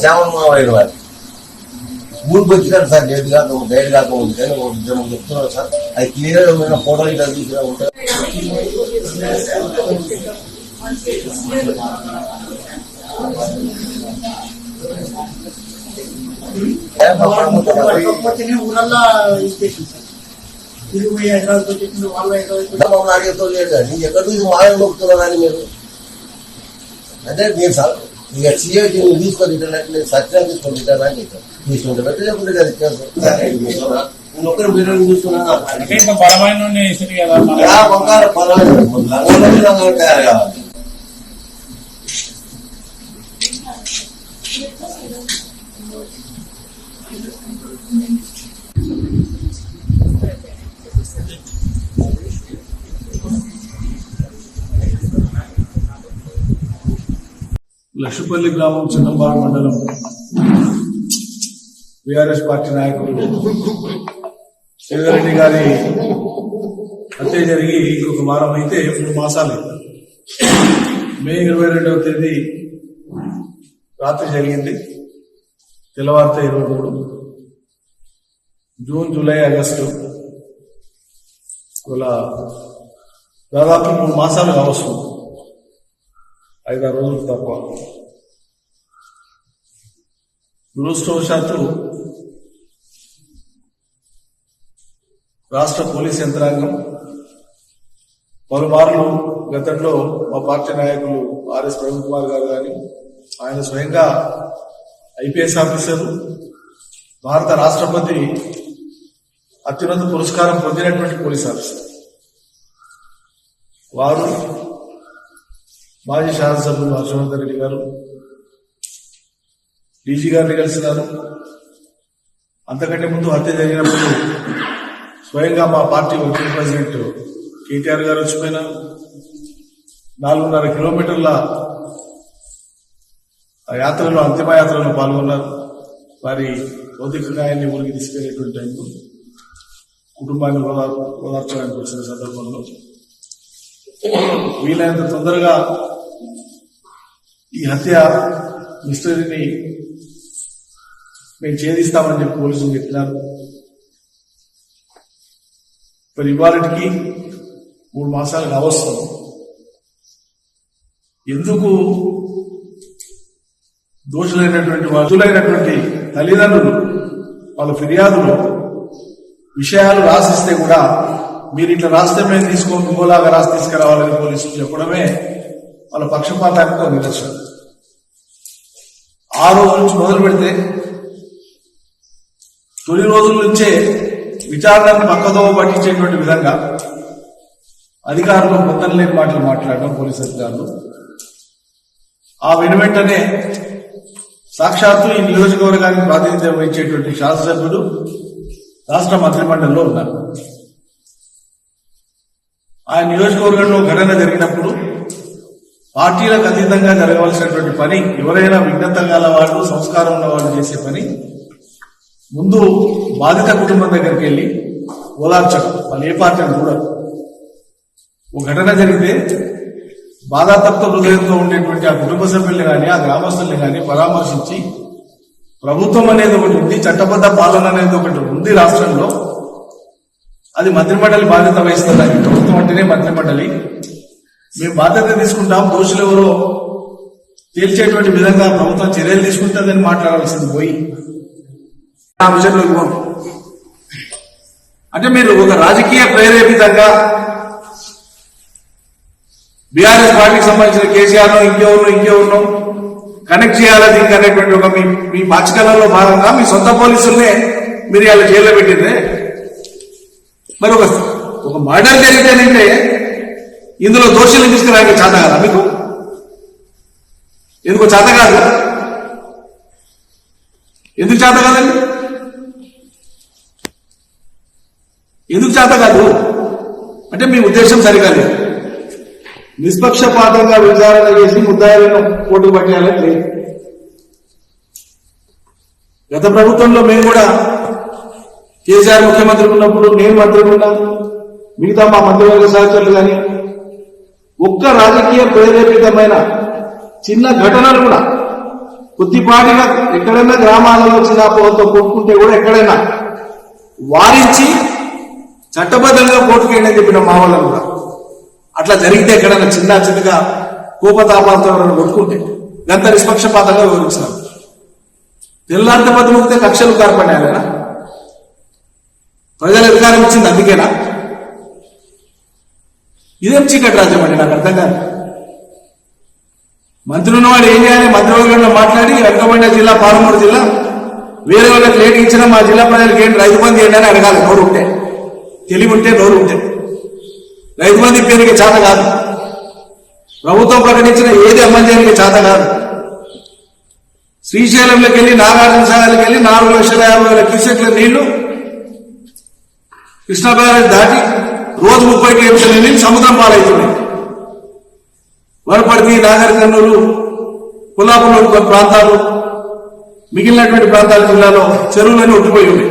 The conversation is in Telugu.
శ్యామన్ మావయ్య వారు స్కూల్కి వచ్చినారు సార్ లేట్ కాక గైడ్ కాక ఉంది కానీ ఒక ఇద్దరు చెప్తున్నారు సార్ అది క్లియర్ గా ఫోటో ఇట్లా తీసుకురా ఉంటారు కాకపోతే ఊరల్లా ఇచ్చేసింది సార్ ఇది పోయి హైదరాబాద్ వచ్చేసింది వాళ్ళు హైదరాబాద్ వచ్చి నాకేతో లేదు సార్ ఎక్కడ నుంచి మాయం నొక్కుతున్నారని మీరు అంటే నేను సార్ ఇక సీఏ తీసుకొని తింటానంటే నేను సత్యం తీసుకొని తింటానా అని చెప్పాను తీసుకుంటాను లేకుంటే అది చేస్తాను నేను ఒక్కరి మీరు చూస్తున్నా అంటే ఇంకా బలమైన నుండి ఇస్తుంది కదా లక్ష్మిపల్లి గ్రామం చిన్నంబాడు మండలం. బీఆర్ఎస్ పార్టీ నాయకులు శ్రీధరెడ్డి గారి హత్య జరిగి ఇంకొక వారం అయితే మూడు మాసాలు. మే ఇరవై రెండవ తేదీ రాత్రి జరిగింది. తెల్లవారితే ఇరవై మూడు. జూన్ జూలై ఆగస్టు ఇలా దాదాపు మూడు మాసాలు కావస్తుంది ఐదారు రోజులు తప్ప. దురదృష్టవశాత్తు రాష్ట్ర పోలీస్ యంత్రాంగం పలుమార్లు గతంలో మా పార్టీ నాయకులు ఆర్ఎస్ ప్రవీణ్ కుమార్ గారు కానీ ఆయన స్వయంగా ఐపీఎస్ ఆఫీసర్ భారత రాష్ట్రపతి అత్యున్నత పురస్కారం పొందినటువంటి పోలీస్ ఆఫీసర్. వారు మాజీ శాసనసభ్యులు హర్షవర్ధన్ రెడ్డి గారు డీజీ గారిని కలిసినారు. అంతకంటే ముందు హత్య జరిగినప్పుడు స్వయంగా మా పార్టీ వర్కింగ్ ప్రెసిడెంట్ కేటీఆర్ గారు వచ్చిపోయినారు నాలుగున్నర కిలోమీటర్ల ఆ యాత్రలో అంతిమయాత్రలో పాల్గొన్నారు. వారి భౌతిక గాయాన్ని ఊరికి తీసుకెళ్ళేటువంటి టైంలో కుటుంబాన్ని ఓదార్చడానికి వచ్చిన సందర్భంలో వీలైనంత తొందరగా ఈ హత్య మిస్టరీని మేము ఛేదిస్తామని చెప్పి పోలీసులు చెప్పినారు. మరి ఇవాళకి మూడు మాసాలు కావస్తాం ఎందుకు దోషులైనటువంటి వృద్ధులైనటువంటి తల్లిదండ్రులు వాళ్ళ ఫిర్యాదులు విషయాలు రాసిస్తే కూడా మీరు ఇట్లా రాస్తే మేము తీసుకోండి ఇంకోలాగా రాసి తీసుకురావాలని పోలీసులు చెప్పడమే వాళ్ళ పక్షపాతానికి ఒక నిదర్శనం ఆ రోజు నుంచి మొదలు పెడితే తొలి రోజుల నుంచే విచారణను పక్కదోవ పట్టించేటువంటి విధంగా అధికారులు మొత్తం లేని మాటలు మాట్లాడడం పోలీస్ అధికారులు. ఆ వెను వెంటనే సాక్షాత్తు ఈ నియోజకవర్గానికి ప్రాతినిధ్యం వహించేటువంటి శాసనసభ్యుడు రాష్ట్ర మంత్రిమండలిలో ఉన్నారు. ఆ నియోజకవర్గంలో ఘటన జరిగినప్పుడు పార్టీలకు అతీతంగా జరగవలసినటువంటి పని ఎవరైనా విఘ్నత గల వాళ్ళు సంస్కారం ఉన్న వాళ్ళు చేసే పని ముందు బాధిత కుటుంబం దగ్గరికి వెళ్ళి ఓదార్చడం. వాళ్ళు ఏ పార్టీ అని చూడరు. ఒక ఘటన జరిగితే బాధాతత్వ హృదయంతో ఉండేటువంటి ఆ కుటుంబ సభ్యుల్ని కానీ ఆ గ్రామస్తుల్ని కానీ పరామర్శించి ప్రభుత్వం అనేది ఒకటి ఉంది చట్టబద్ధ పాలన అనేది ఒకటి ఉంది రాష్ట్రంలో. అది మంత్రిమండలి బాధ్యత వహిస్తుంది ప్రభుత్వం అంటేనే మంత్రిమండలి. మేము బాధ్యత తీసుకుంటాం. దోషులు ఎవరో తేల్చేటువంటి విధంగా ప్రభుత్వం చర్యలు తీసుకుంటుందని మాట్లాడాల్సింది పోయి. ఆ విషయంలోకి పోను. అంటే మీరు ఒక రాజకీయ ప్రేరేపితంగా బీఆర్ఎస్ పార్టీకి సంబంధించిన కేసీఆర్ ఇంకెవరు ఇంకెవరు కనెక్ట్ చేయాలి దీనికి అనేటువంటి ఒక మీ మీ పాచికలలో భాగంగా మీ సొంత పోలీసుల్నే మీరు ఇలా జైల్లో పెట్టిందే మరి ఒక ఒక మర్డర్ జరిగితేనంటే ఇందులో దోషులను తీసుకురాక చేత కదా మీకు? ఎందుకో చేత కాదు? ఎందుకు చేత కాదండి? ఎందుకు చేత కాదు? అంటే మీ ఉద్దేశం సరిగా లేదు. నిష్పక్షపాతంగా విచారణ చేసి ముద్దాయిలను కోర్టు పట్టేయాలని లేదు. గత ప్రభుత్వంలో మేము కూడా కేసీఆర్ ముఖ్యమంత్రి ఉన్నప్పుడు నేను మంత్రి ఉన్నా మిగతా మా మంత్రివర్గ సహచరులు కానీ ఒక్క రాజకీయ ప్రేరేపితమైన చిన్న ఘటనలు కూడా కొద్దిపాటిగా ఎక్కడైనా గ్రామాలలో చిన్న పోతో కొట్టుకుంటే కూడా ఎక్కడైనా వారించి చట్టబద్ధంగా కోర్టుకేయండి అని చెప్పిన మా వాళ్ళని కూడా. అట్లా జరిగితే ఎక్కడైనా చిన్న చిన్నగా కోపతాపాలతో ఎవరైనా కొట్టుకుంటే గంత నిష్పక్షపాతంగా వివరించినారు తెల్లారితే పది ముగితే కక్షలు కార్పడ్డాయన ప్రజల అధికారం ఇచ్చింది అందుకేనా? ఇదేం చీకటి రాజ్యం అండి నాకు అర్థం కాదు. మంత్రి ఉన్నవాడు ఏం చేయాలి? మంత్రివర్గంలో మాట్లాడి వెనుకబడిన జిల్లా పాలమూరు జిల్లా వేరే వాళ్ళకి లేట్ ఇచ్చిన మా జిల్లా ప్రజలకు ఏంటి? రైతు బంధు ఏంటని అని అడగాలి. నోరు ఉంటే. తెలివి ఉంటే నోరు ఉంటే. రైతు బంధు పేరుకి చేత కాదు. ప్రభుత్వం ప్రకటించిన ఏది అమలు చేయడానికి చేత కాదు. శ్రీశైలంలోకి వెళ్ళి నాగార్జున సాగర్కి వెళ్ళి నాలుగు లక్షల యాభై వేల క్యూసెక్ల నీళ్ళు కృష్ణా దాటి రోజు ముప్పై టీఎంసీల నీళ్ళు సముద్రం పాలవుతున్నాయి వనపర్తి నాగర్ కర్నూలు కొల్లాపూర్ ప్రాంతాలు మిగిలినటువంటి ప్రాంతాల జిల్లాలో చెరువులన్నీ ఉట్టిపోయి ఉన్నాయి.